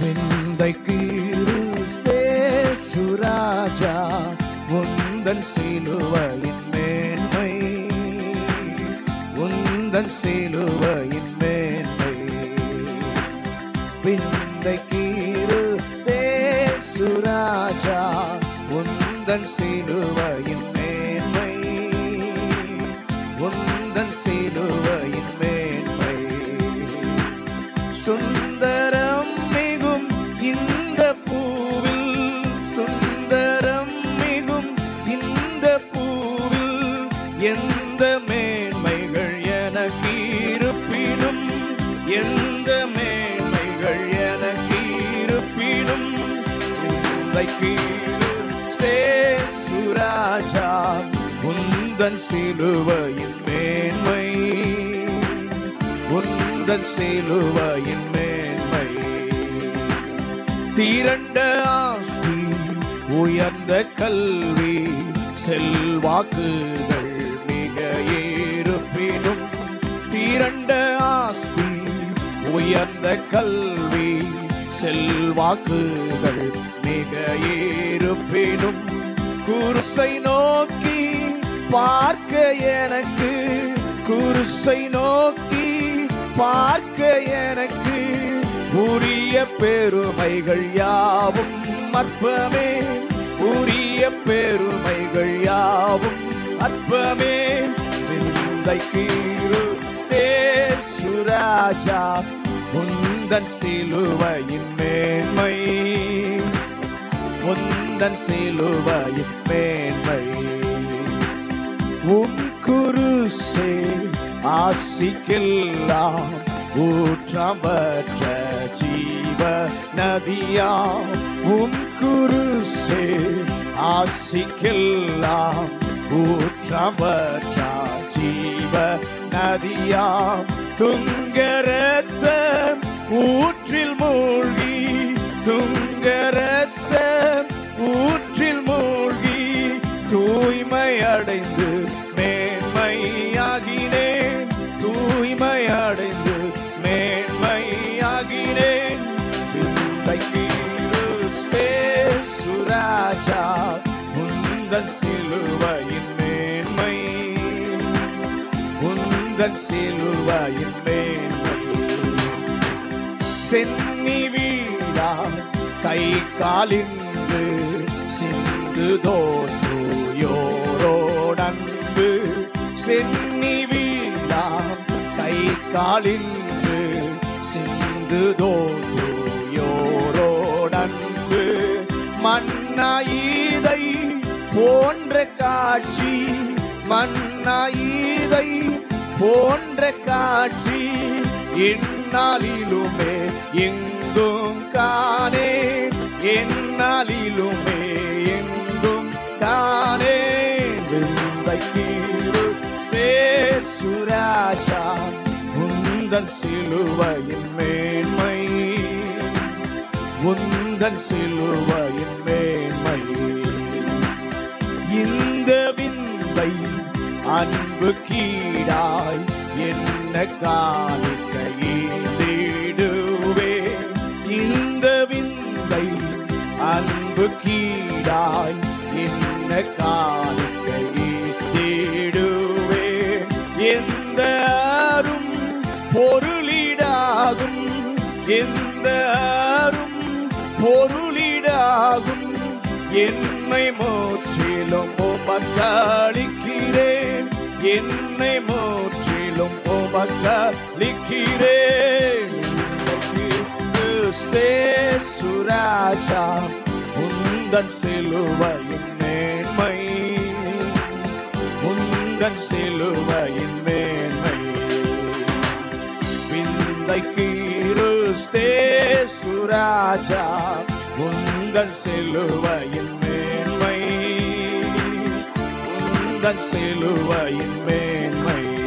விந்தைக்கு சுராஜா உந்தன் சிலுவையின் மேன்மை. உந்தன் சிலுவையின் மேன்மை. விந்தைக்கு சுராஜா உந்தன் சிலுவையின் மேன்மை. உந்தன் சிலுவையின் மேன்மை. சுந்தர் எந்த மேன்மைகள் எனக்கு இருப்பினும் எந்த மேன்மைகள் எனக்கு இருப்பினும் சுராஜா உந்தன் சிலுவையின் மேன்மை. உந்தன் சிலுவையின் மேன்மை. திரண்ட ஆஸ்தி உயர்ந்த கல்வி செல்வாக்குகள் இருப்பினும் திரண்ட ஆஸ்தி உயர்ந்த கல்வி செல்வாக்குகள் மிக இருப்பினும் குருசை நோக்கி பார்க்க எனக்கு குருசை நோக்கி பார்க்க எனக்கு. உரிய பெருமைகள் யாவும் அற்பமே உரிய பெருமைகள் யாவும் அற்பமே. விந்தைக்கு சுராஜா உந்தன் சிலுவையின் மேன்மை. உந்தன் சிலுவையின் மேன்மை. உன் குருசே ஆசிக்கெல்லாம் ஊற்றம்பற்ற ஜீவ நதியா உன் குருசே ஆசிக்கெல்லாம் ஊற்றம்பற்ற ஜீவ நதியாம் துங்கரத்த ஊற்றில் மூழ்கி துங்கரத்த ஊற்றில் மூழ்கி தூய்மை அடைந்து மேன்மையாகினேன் தூய்மை அடைந்து மேன்மையாகினேன். சிந்தைக்கு சுராஜா உங்கள் சிலு உந்தன் சிலுவையின் மேல். சென்னி வீடா கை காலின்று சிந்து தோற்றுயோரோடன்பு. சென்னி வீடா கை காலின்று சிந்து தோற்றுயோரோடன்பு. மன்னாயிதை போன்ற காட்சி மன்னாயிதை போன்ற காட்சி என்னாலிலுமே எங்கும் காணே. என்னாலிலுமே எங்கும் காணே சுராஜா முந்தன் சிலுவையின் மேன்மை. முந்தன் சிலுவையின் மேன்மை. இந்த விந்தை அன்பு கீழாய் என்ன காணிக்கையிடுவே இந்த விந்தை அன்பு கீழாய் என்ன காணிக்கையிடுவே எந்த அரும் பொருளிடாகும் எந்த அரும் பொருளிடாகும் என்னை முற்றிலும் உமக்களிக்கிறேன் என்னை முற்றிலும் உமக்களிக்கிறேன் சுராஜா உந்தன் சிலுவையின் மேன்மை. உந்தன் சிலுவையின் மேன்மை. விந்தைக்கு கிறிஸ்தே சுராஜா உந்தன் சிலுவையின் தந்தன் சிலுவையின் மேன்மை